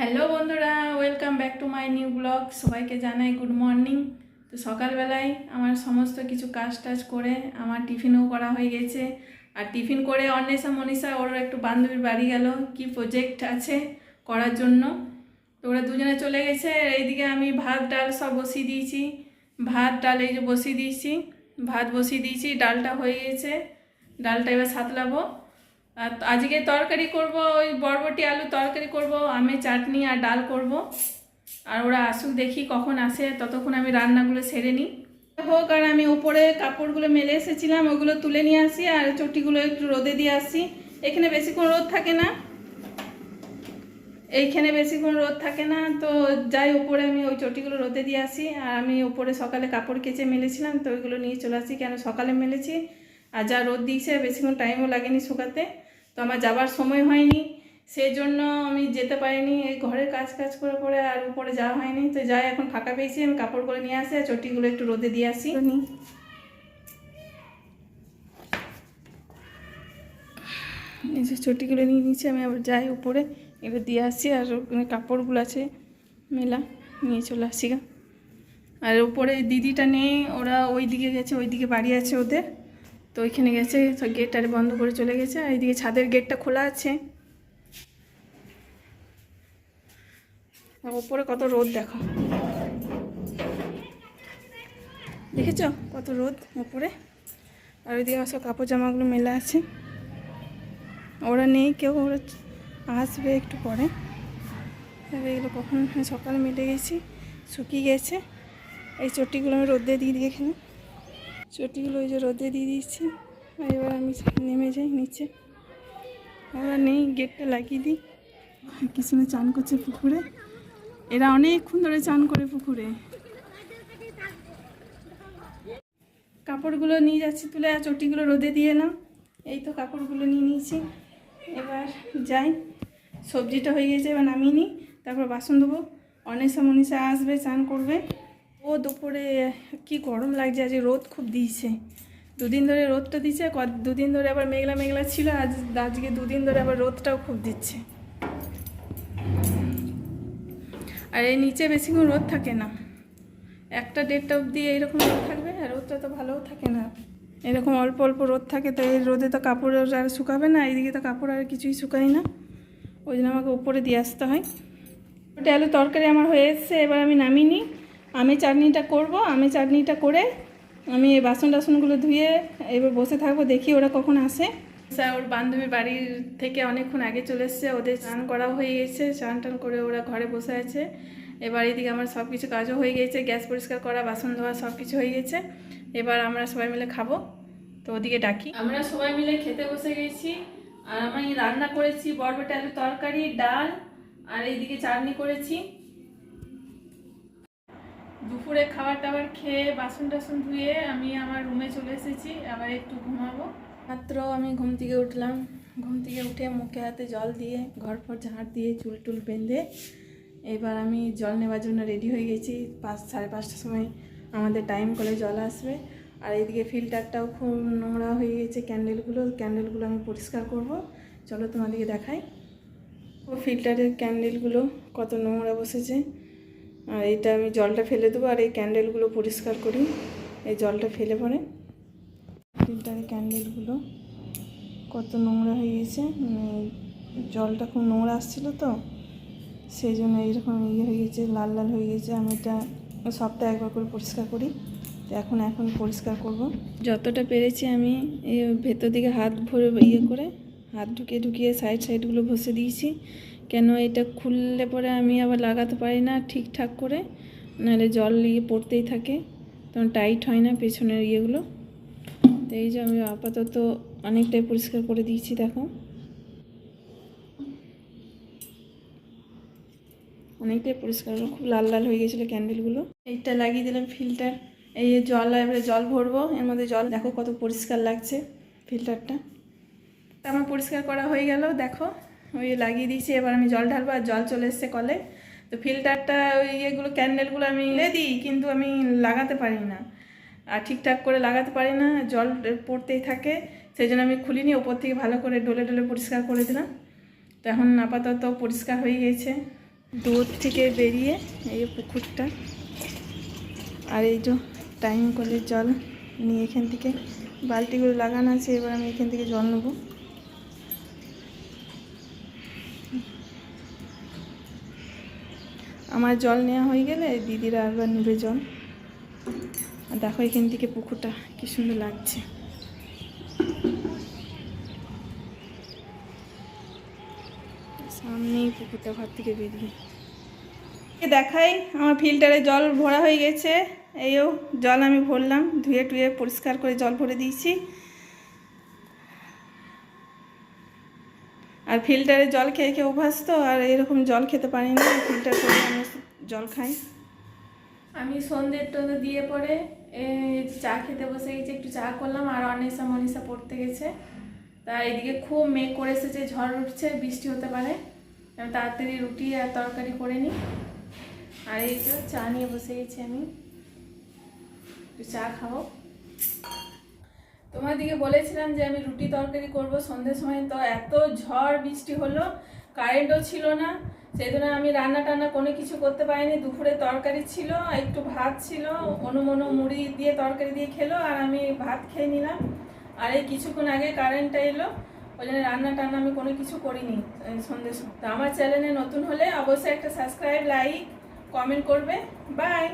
Hello বন্ধুরা welcome back to my new blog সবাইকে জানাই গুড মর্নিং তো সকালবেলায় আমার সমস্ত কিছু কাজ টাজ করে আমার টিফিনও করা হয়ে গেছে। আর টিফিন করে অন্বেষা, মনীষা ওর একটু বান্ধবীর বাড়ি গেল। কি প্রজেক্ট আছে করার জন্য? তো ওরা দুজনে চলে গেছে। এইদিকে আমি ভাত, ডাল সব বসিয়ে দিয়েছি। ভাত, ডাল এই যে বসিয়ে দিয়েছি। ভাত বসিয়ে দিয়েছি, ডালটা হয়ে গেছে। ডালটা এবার সাতলাবো। আজকে তরকারি করব, ওই বরবটি আলু তরকারি করব আমের চাটনি আর ডাল করব। আর ওরা আসুক দেখি কখন আসে, ততক্ষণ আমি রান্নাগুলো সেরে নিই। হোক, আর আমি উপরে কাপড়গুলো মেলে এসেছিলাম, ওগুলো তুলে নিয়ে আসি, আর চটিগুলো একটু রোদে দিয়ে আসি। এখানে বেশিক্ষণ রোদ থাকে না। এইখানে বেশিক্ষণ রোদ থাকে না, তো যাই, উপরে আমি ওই চটিগুলো রোদে দিয়ে আসি। আর আমি উপরে সকালে কাপড় কেচে মেলেছিলাম, তো ওইগুলো নিয়ে চলে আসি, কেন সকালে মেলেছি। আর যা রোদ দিয়েছে, বেশিক্ষণ টাইমও লাগেনি শুকাতে। তো আমার যাবার সময় হয়নি সেই জন্য আমি যেতে পারিনি। এই ঘরের কাজ কাজ করে পরে আর উপরে যাওয়া হয়নি। তো যাই এখন ফাঁকা পেয়েছি আমি কাপড়গুলো নিয়ে আসি আর চটিগুলো একটু রোদে দিয়ে আসি। এই যে চটিগুলো নিয়ে নিচ্ছি আমি আবার যাই উপরে এবার দিয়ে আসি আর ওখানে কাপড়গুলো আছে মেলা নিয়ে চলে আসি আর উপরে দিদিটা নেই ওরা ওই দিকে গেছে ওই দিকে বাড়ি আছে ওদের। তো ওইখানে গেছে গেট আর বন্ধ করে চলে গেছে, আর এইদিকে ছাদের গেটটা খোলা আছে। উপরে কত রোদ দেখো। দেখেছ কত রোদ উপরে আর ওইদিকে সব কাপড় জামাগুলো মেলা আছে। ওরা নেই, কেউ ওরা আসবে একটু পরে। তবে এগুলো কখন? সকালে মিলে গেছি, শুকিয়ে গেছে। এই চটিগুলো আমি রোদে দিয়ে দিই এখানে চটিগুলো ওই যে রোদে দিয়ে দিচ্ছি এবার আমি নেমে যাই নিচে। ওরা নেই, গেটটা লাগিয়ে দিই। কি সময় চান করছে পুকুরে। এরা অনেকক্ষণ ধরে চান করে পুকুরে। কাপড়গুলো নিয়ে যাচ্ছি তুলে, আর চটিগুলো রোদে দিয়ে এলাম। এই তো কাপড়গুলো নিয়ে নিয়েছি। এবার যাই। সবজিটা হয়ে গেছে, এবার নামিয়ে নিই। তারপর বাসন দেবো অনেসা মনীষা আসবে, চান করবে। ও দুপুরে কি গরম লাগছে আজ রোদ খুব দিয়েছে। দুদিন ধরে রোদটা দিচ্ছে দুদিন ধরে আবার মেঘলা মেঘলা ছিল, আজ আজকে দুদিন ধরে আবার রোদটাও খুব দিচ্ছে। আর এই নিচে বেশিক্ষণ রোদ থাকে না। একটা দেড়টা অবধি এইরকম রোদ থাকবে, আর রোদটা তো ভালোও থাকে না। এরকম অল্প অল্প রোদ থাকে, তো এই রোদে তো কাপড় আর শুকাবে না, এইদিকে তো কাপড় আর কিছুই শুকাই না। ওই জন্য আমাকে উপরে দিয়ে আসতে হয়। ওটা আলু তরকারি আমার হয়ে এসছে, এবার আমি নামিয়ে নিই। আমি চাটনিটা করব আমি চাটনিটা করে আমি এই বাসন টাসনগুলো ধুয়ে এবার বসে থাকব দেখি ওরা কখন আসে। স্যার ওর বান্ধবীর বাড়ির থেকে অনেকক্ষণ আগে চলে এসছে ওদের স্নান করা হয়ে গেছে স্নান টান করে ওরা ঘরে বসে আছে। এবার এদিকে আমার সব কিছু কাজও হয়ে গেছে গ্যাস পরিষ্কার করা বাসন ধোয়া সব কিছু হয়ে গেছে। এবার আমরা সবাই মিলে খাব তো ওদিকে ডাকি। আমরা সবাই মিলে খেতে বসে গেছি আর আমি রান্না করেছি বরবটি আলু তরকারি ডাল আর এইদিকে চাটনি করেছি। দুপুরে খাবার টাবার খেয়ে বাসন টাসন ধুয়ে আমি আমার রুমে চলে এসেছি, আবার একটু ঘুমাবো। মাত্র আমি ঘুম থেকে উঠলাম। ঘুম থেকে উঠে মুখে হাতে জল দিয়ে, ঘর ফর ঝাড় দিয়ে চুল টুল বেঁধে এবার আমি জল নেওয়ার জন্য রেডি হয়ে গেছি। পাঁচ, সাড়ে পাঁচটার সময় আমাদের টাইম করে জল আসবে। আর এইদিকে ফিল্টারটাও খুব নোংরা হয়ে গেছে ক্যান্ডেলগুলো ক্যান্ডেলগুলো আমি পরিষ্কার করব। চলো তোমাদেরকে দেখাই। ও ফিল্টারের ক্যান্ডেলগুলো কত নোংরা বসেছে। আর এটা আমি জলটা ফেলে দেবো আর এই ক্যান্ডেলগুলো পরিষ্কার করি। এই জলটা ফেলে পরে ফিল্টারের ক্যান্ডেলগুলো কত নোংরা হয়ে গেছে। জলটা খুব নোংরা আসছিল তো, সেই জন্য এইরকম ইয়ে হয়ে গেছে, লাল লাল হয়ে গেছে। আমি এটা সপ্তাহে একবার করে পরিষ্কার করি। তো এখন এখন পরিষ্কার করব। যতটা পেরেছি আমি ভেতর দিকে হাত ভরে ইয়ে করে, হাত ঢুকিয়ে ঢুকিয়ে সাইড সাইডগুলো ঘষে দিয়েছি। কেন এটা খুললে পরে আমি আবার লাগাতে পারি না ঠিকঠাক করে? নাহলে জল ইয়ে পড়তেই থাকে। তখন টাইট হয় না পেছনের ইয়েগুলো। তো এই যে আমি আপাতত অনেকটাই পরিষ্কার করে দিয়েছি, দেখো। অনেকটাই পরিষ্কার। খুব লাল লাল হয়ে গেছিল ক্যান্ডেলগুলো। এইটা লাগিয়ে দিলাম ফিল্টার। এই জল, এবারে জল ভরবো। এর মধ্যে জল, দেখো কত পরিষ্কার লাগছে ফিল্টারটা। আমার পরিষ্কার করা হয়ে গেল, দেখো। ওই লাগিয়ে দিয়েছি, এবার আমি জল ঢালবো আর জল চলে এসছে কলে। তো ফিল্টারটা ওই ইয়েগুলো ক্যান্ডেলগুলো আমি এনে দিই, কিন্তু আমি লাগাতে পারি না। আর ঠিকঠাক করে লাগাতে পারি না, জল পড়তেই থাকে। সেই জন্য আমি খুলিনি, ওপর থেকে ভালো করে ডলে ডলে পরিষ্কার করে দিলাম। তো এখন আপাতত পরিষ্কার হয়ে গেছে। দূর থেকে বেরিয়ে এই পুকুরটা। আর এই যে টাইম কলের জল, নিয়ে এখান থেকে বালতিগুলো লাগানো আছে, এবার আমি এখান থেকে জল নেব। আমার জল নেওয়া হয়ে গেলে দিদিরা আবার নেবে জল। আর দেখো এখান থেকে পুকুরটা কি সুন্দর লাগছে। সামনেই পুকুরটা ঘর থেকে বেরিয়ে। দেখাই, আমার ফিল্টারে জল ভরা হয়ে গেছে। এইও জল আমি ভরলাম, ধুয়ে টুয়ে পরিষ্কার করে জল ভরে দিয়েছি। আর ফিল্টারে জল খেয়ে খেয়ে অভ্যাস তো, আর এরকম জল খেতে পারি না ফিল্টার করে আমি জল খাই। আমি সন্ধ্যের টন্ধে দিয়ে পরে চা খেতে বসে গেছি, একটু চা করলাম, আর অনিশা মনীষা পড়তে গেছে। তা এদিকে খুব মেঘ করে এসেছে, ঝড় উঠছে, বৃষ্টি হতে পারে। আমি তাড়াতাড়ি রুটি আর তরকারি করে নিই। আর এই চা নিয়ে বসে গেছি আমি। একটু চা খাব। তোমাদিকে বলেছিলাম যে আমি রুটি তরকারি করব সন্ধ্যের সময়, তো এত ঝড় বৃষ্টি হলো কারেন্টও ছিল না, সেই জন্য আমি রান্না টান্না কোনো কিছু করতে পারিনি, দুপুরে তরকারি ছিল, একটু ভাত ছিল, অনুমনো মুড়ি দিয়ে তরকারি দিয়ে খেলো, আর আমি ভাত খেয়ে নিলাম। আর এই কিছুক্ষণ আগে কারেন্টটা এলো, ওই জন্য রান্না টান্না আমি কোনো কিছু করিনি সময়। তো আমার চ্যানেলে নতুন হলে অবশ্যই একটা সাবস্ক্রাইব লাইক কমেন্ট করবে। বাই